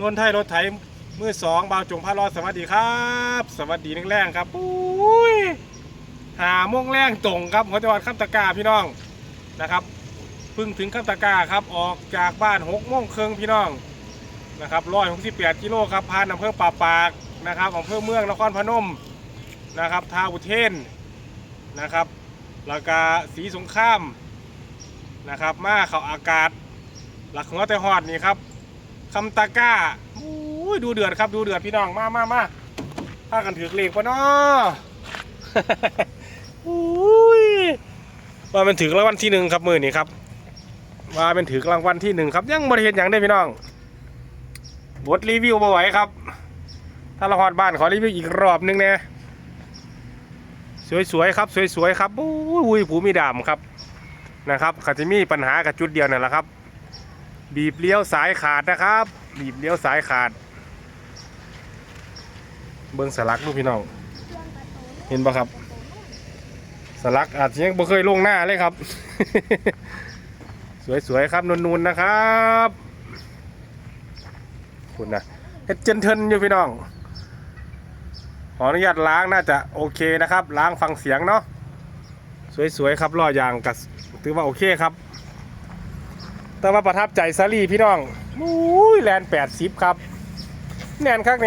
นนทไทยรถไถมือสองบาวจงพารอดสวัสดีครับ สวัสดีแรงๆครับอุ้ยหาโมงแรงตรงครับหัวจังหวัดข้ามตะกาพี่น้องนะครับพิ่งถึงข้ามตะกาครับออกจากบ้านหกโมงครึ่งพี่น้องนะครับร้อยหกสิบแปดกิโลครับผ่านอำเภอป่าปากนะครับอำเภอเมืองนครพนมนะครับท่าอุเทนนะครับแล้วก็สีสงครามนะครับมาเขาอากาศ หลักของเราแต่หอดนี่ครับ คำตะก้าอุ้ยดูเดือดครับดูเดือดพี่น้องมามามาพากันถือเลขปะเนาะอุ้ยว่าเป็นถือรางวัลที่หนึ่งครับมือนี้ครับว่าเป็นถือรางวัลที่หนึ่งครับ ยังบริเห็นอย่างได้พี่น้องบทรีวิวมาไหวครับ ถ้าเราหอดบ้านขอรีวิวอีกรอบหนึงเนี่ยสวยๆครับสวยๆครับอุ้ยผูมีดามครับนะครับขาจะมีปัญหากับจุดเดียวนั่นแหละครับ บีบเลี้ยวสายขาดนะครับ บีบเลี้ยวสายขาด เบิ้งสลักดูกพี่น้องเห็นปะครับ สลักอาจจะยังบ่เคยลงหน้าเลยครับ สวยๆครับนูนๆนะครับคุณนะเฮ็ดเจนเทินอยู่พี่น้อง ขออนุญาตล้างน่าจะโอเคนะครับ ล้างฟังเสียงเนาะสวยๆครับล้อยางกับถือว่าโอเคครับ แต่ว่าประทับใจซารีพี่น้องอุ้ยแลนแปดสิบครับแน่นคักเนี่ย